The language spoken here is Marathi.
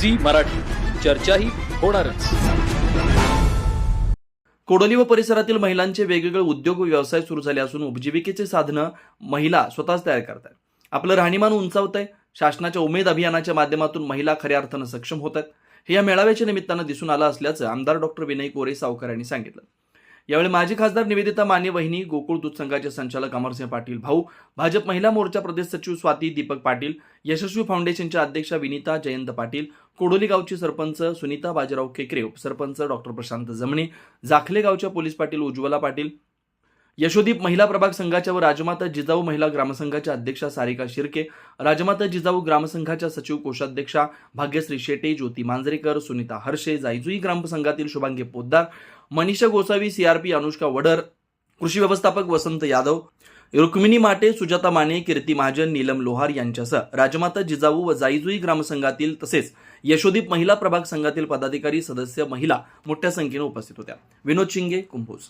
झी मराठी. चर्चाही होणारच. कोडोली व परिसरातील महिलांचे वेगवेगळे उद्योग व व्यवसाय सुरू झाले असून उपजीविकेचे साधनं महिला स्वतःच तयार करतात आपलं राहणीमान उंचावत आहे शासनाच्या उमेद अभियानाच्या माध्यमातून महिला खऱ्या अर्थानं सक्षम होत आहेत हे या मेळाव्याच्या निमित्तानं दिसून आलं असल्याचं आमदार डॉक्टर विनय कोरे सावकर यांनी सांगितलं. यावेळी माजी खासदार निवेदिता माने वहिनी गोकुळ दूध संघाचे संचालक अमरसिंह पाटील भाऊ भाजप महिला मोर्चा प्रदेश सचिव स्वाती दीपक पाटील यशस्वी फाउंडेशनच्या अध्यक्षा विनीता जयंत पाटील कोडोली गावची सरपंच सुनीता बाजीराव केकरे उपसरपंच डॉक्टर प्रशांत जमणे जाखले गावच्या पोलीस पाटील उज्ज्वला पाटील यशोदीप महिला प्रभाग संघाच्या व राजमाता जिजाऊ महिला ग्रामसंघाच्या अध्यक्षा सारिका शिर्के राजमाता जिजाऊ ग्रामसंघाच्या सचिव कोषाध्यक्षा भाग्यश्री शेटे ज्योती मांजरेकर सुनीता हर्षे जायजुई ग्रामसंघातील शुभांगी पोद्दार मनीषा गोसावी सीआरपी अनुष्का वडर कृषी व्यवस्थापक वसंत यादव रुक्मिणी माटे सुजाता माने कीर्ती महाजन नीलम लोहार यांच्यासह राजमाता जिजाऊ व जाईजुई ग्रामसंघातील तसेच यशोदीप महिला प्रभाग संघातील पदाधिकारी सदस्य महिला मोठ्या संख्येने उपस्थित होत्या. विनोद शिंगे कुंभोज.